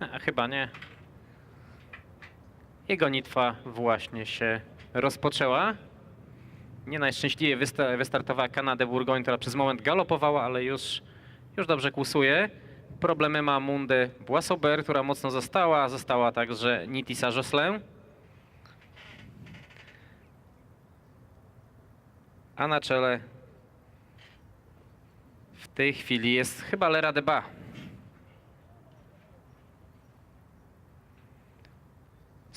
A, chyba nie. Jego nitwa właśnie się rozpoczęła. Nie najszczęśliwiej wysta- wystartowała Kanadę Bourgogne, która przez moment galopowała, ale już, już dobrze kłusuje. Problemy ma Mundę Boissober, która mocno została. Została także Nitisa Jocelyn. A na czele w tej chwili jest chyba Lera Deba.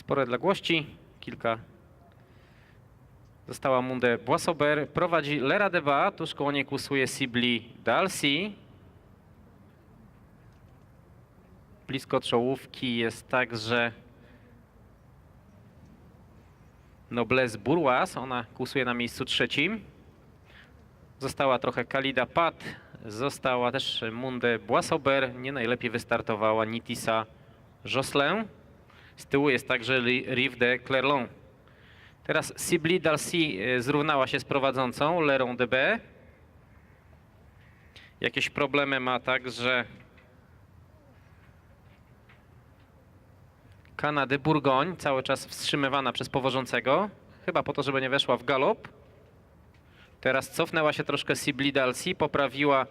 Spore odległości, kilka. Została Munde Boissober, prowadzi Lera Deba, tuż koło niej kłusuje Sibli Dalsi. Blisko czołówki jest także Noblesse Bourgeois, ona kłusuje na miejscu trzecim. Została trochę Kalida Pat, została też Munde Boissober, nie najlepiej wystartowała Nitisa Jocelyn. Z tyłu jest także Ri- Rive de Clerlon. Teraz Sibli Dalsi e, zrównała się z prowadzącą Lerą. Jakieś problemy ma także Kanady Bourgogne, cały czas wstrzymywana przez powożącego. Chyba po to, żeby nie weszła w galop. Teraz cofnęła się troszkę Sibli Dalsi, poprawiła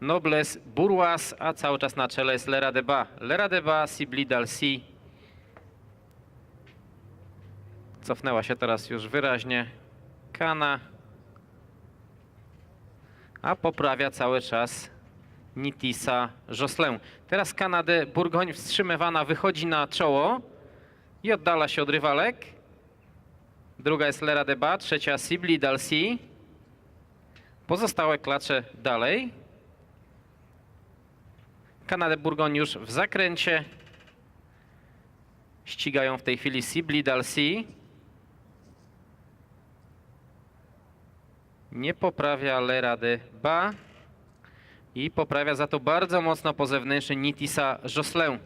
Nobles Bourgeois, a cały czas na czele jest Lera Deba. Lera Deba, Sibli Dalsi. Cofnęła się teraz już wyraźnie Kana. A poprawia cały czas Nitisa Jocelyn. Teraz Kanadę Bourgogne wstrzymywana wychodzi na czoło i oddala się od rywalek. Druga jest Lera Deba, trzecia Sibli Dalsi. Pozostałe klacze dalej. Kanadę Bourgogne już w zakręcie. Ścigają w tej chwili Sibli Dalsi. Nie poprawia Lera Deba. I poprawia za to bardzo mocno po zewnętrznej Nitisa Jocelyn.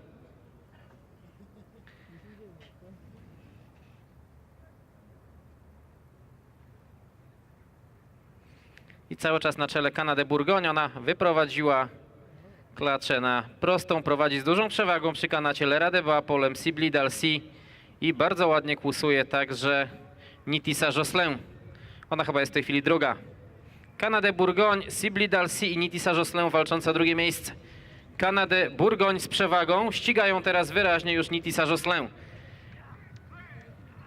I cały czas na czele Kanadę Bourgogne. Ona wyprowadziła klaczę na prostą. Prowadzi z dużą przewagą przy kanacie Lera Deba, polem Sibli Dalsi. I bardzo ładnie kłusuje także Nitisa Jocelyn. Ona chyba jest w tej chwili druga. Kanadę Bourgogne, Sibli Dalsi i Nitisa Jocelyn walczące o drugie miejsce. Kanadę Bourgogne z przewagą. Ścigają teraz wyraźnie już Nitisa Jocelyn.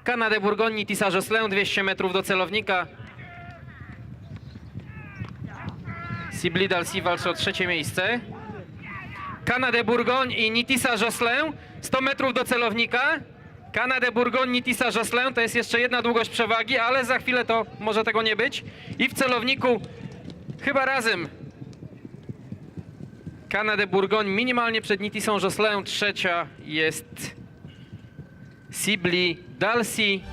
Kanadę Bourgogne, Nitisa Jocelyn, 200 metrów do celownika. Sibli Dalsi walczy o trzecie miejsce. Kanadę Bourgogne i Nitisa Jocelyn, 100 metrów do celownika. Kanadę Bourgogne, Nitisa Jocelyn to jest jeszcze jedna długość przewagi, ale za chwilę to może tego nie być. I w celowniku chyba razem Kanadę Bourgogne minimalnie przed Nitisą Jocelyn. Trzecia jest Sibli Dalsi.